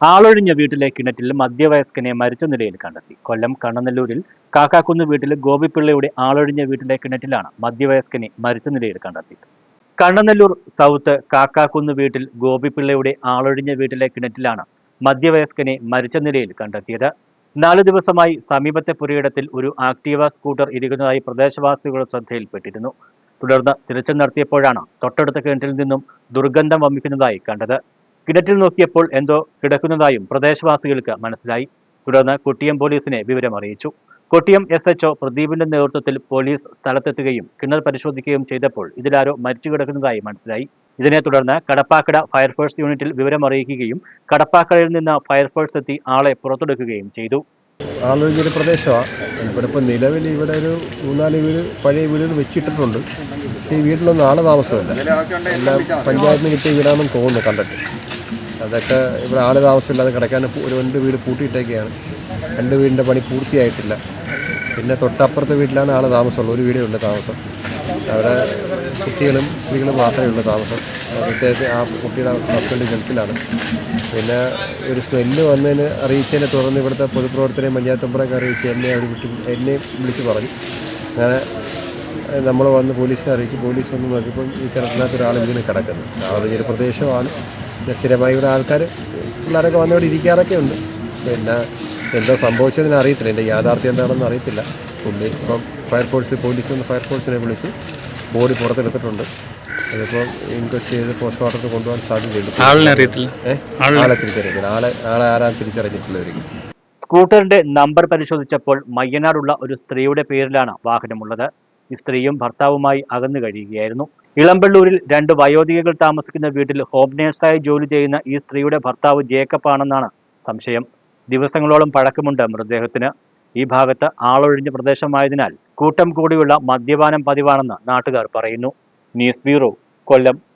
ആളൊഴിഞ്ഞ വീട്ടിലെ കിണറ്റിൽ മധ്യവയസ്കനെ മരിച്ച നിലയിൽ കണ്ടെത്തി. കൊല്ലം കണ്ണനല്ലൂരിൽ കാക്കാക്കുന്ന് വീട്ടിൽ ഗോപിപ്പിള്ളയുടെ ആളൊഴിഞ്ഞ വീട്ടിലെ കിണറ്റിലാണ് മധ്യവയസ്കനെ മരിച്ച നിലയിൽ കണ്ടെത്തി. കണ്ണനല്ലൂർ സൗത്ത് കാക്കാക്കുന്ന് വീട്ടിൽ ഗോപിപ്പിള്ളയുടെ ആളൊഴിഞ്ഞ വീട്ടിലെ കിണറ്റിലാണ് മധ്യവയസ്കനെ മരിച്ച നിലയിൽ കണ്ടെത്തിയത്. നാല് ദിവസമായി സമീപത്തെ പുരയിടത്തിൽ ഒരു ആക്ടീവ സ്കൂട്ടർ ഇരിക്കുന്നതായി പ്രദേശവാസികൾ ശ്രദ്ധയിൽപ്പെട്ടിരുന്നു. തുടർന്ന് തിരച്ചിൽ നടത്തിയപ്പോഴാണ് തൊട്ടടുത്ത കിണറ്റിൽ നിന്നും ദുർഗന്ധം വമിക്കുന്നതായി കണ്ടത്. കിണറ്റിൽ നോക്കിയപ്പോൾ എന്തോ കിടക്കുന്നതായും പ്രദേശവാസികൾക്ക് മനസ്സിലായി. തുടർന്ന് കൊട്ടിയം പോലീസിനെ വിവരം അറിയിച്ചു. കൊട്ടിയം എസ് എച്ച്ഒ പ്രദീപിന്റെ നേതൃത്വത്തിൽ പോലീസ് സ്ഥലത്തെത്തുകയും കിണർ പരിശോധിക്കുകയും ചെയ്തപ്പോൾ ഇതിലാരോ മരിച്ചു കിടക്കുന്നതായി മനസ്സിലായി. ഇതിനെ തുടർന്ന് കടപ്പാക്കട ഫയർഫോഴ്സ് യൂണിറ്റിൽ വിവരം അറിയിക്കുകയും കടപ്പാക്കടയിൽ നിന്ന് ഫയർഫോഴ്സ് എത്തി ആളെ പുറത്തെടുക്കുകയും ചെയ്തു. ആളൊരു പ്രദേശമാണ്. ഇവിടെ ഇപ്പോൾ നിലവിൽ ഇവിടെ ഒരു മൂന്നാൽ വീട് പഴയ വീടുകൾ വെച്ചിട്ടിട്ടുണ്ട്. ഈ വീട്ടിലൊന്നും ആളെ താമസമില്ല. എല്ലാം പഞ്ചായത്തിന് കിട്ടിയ വീടാണെന്ന് തോന്നുന്നു കണ്ടിട്ട്. അതൊക്കെ ഇവിടെ ആൾ താമസമില്ലാതെ കിടക്കാൻ ഒരു രണ്ട് വീട് പൂട്ടിയിട്ടേക്കെയാണ് രണ്ട് വീടിന്റെ പണി പൂർത്തിയായിട്ടില്ല. പിന്നെ തൊട്ടപ്പുറത്തെ വീട്ടിലാണ് ആൾ താമസമുള്ളത്. ഒരു വീടേ ഉള്ളൂ താമസം. അവിടെ കുട്ടികളും സ്ത്രീകളും മാത്രമേ ഉള്ളൂ താമസം. പ്രത്യേകിച്ച് ആ കുട്ടിയുടെ ഹസ്ബൻഡ് ഗൾഫിലാണ്. പിന്നെ ഒരു സ്മെല്ല് വന്നതിന് അറിയിച്ചതിനെ തുടർന്ന് ഇവിടുത്തെ പൊതുപ്രവർത്തനയും പഞ്ചായത്ത് മെമ്പറൊക്കെ അറിയിച്ച് എന്നെ അവർ വിട്ടു എന്നെ വിളിച്ച് പറഞ്ഞു. അങ്ങനെ നമ്മൾ വന്ന് പോലീസിനെ അറിയിച്ച് പോലീസ് വന്ന് നോക്കിയപ്പോൾ ഈ കിണറ്റിനകത്ത് ഒരാൾ ഇങ്ങനെ കിടക്കുന്നു. ആ ഒരു പ്രദേശമാണ് സ്ഥിരമായി ഇവിടെ ആൾക്കാർ പിള്ളേരൊക്കെ വന്നിവിടെ ഇരിക്കാറൊക്കെ ഉണ്ട്. പിന്നെ എന്താ സംഭവിച്ചതെന്ന് അറിയത്തില്ല. എന്റെ യാഥാർത്ഥ്യം എന്താണെന്ന് അറിയത്തില്ല. പുള്ളി ഇപ്പം ഫയർഫോഴ്സ് പോലീസ് വന്ന് ഫയർഫോഴ്സിനെ വിളിച്ച് ബോഡി പുറത്തെടുത്തിട്ടുണ്ട്. അതിപ്പോൾ ഇൻക്വസ്റ്റ് ചെയ്ത് പോസ്റ്റ്മോർട്ടത്തിൽ കൊണ്ടുപോകാൻ സാധ്യതയുണ്ട്. ആളിനെ അറിയത്തില്ല. ഏഹ് ആളെ തിരിച്ചറിയത്തില്ല. ആളെ ആളെ ആരാ തിരിച്ചറിഞ്ഞിട്ടുള്ളവർക്ക് സ്കൂട്ടറിന്റെ നമ്പർ പരിശോധിച്ചപ്പോൾ മയ്യനാടുള്ള ഒരു സ്ത്രീയുടെ പേരിലാണ് വാഹനമുള്ളത്. സ്ത്രീയും ഭർത്താവുമായി അകന്നു കഴിയുകയായിരുന്നു. ഇളമ്പള്ളൂരിൽ രണ്ട് വയോധികകൾ താമസിക്കുന്ന വീട്ടിൽ ഹോം നേഴ്സായി ജോലി ചെയ്യുന്ന ഈ സ്ത്രീയുടെ ഭർത്താവ് ജേക്കബ് ആണെന്നാണ് സംശയം. ദിവസങ്ങളോളം പഴക്കമുണ്ട് മൃതദേഹത്തിന്. ഈ ഭാഗത്ത് ആളൊഴിഞ്ഞ പ്രദേശമായതിനാൽ കൂട്ടം കൂടിയുള്ള മദ്യപാനം പതിവാണെന്ന് നാട്ടുകാർ പറയുന്നു. News bureau Kollam.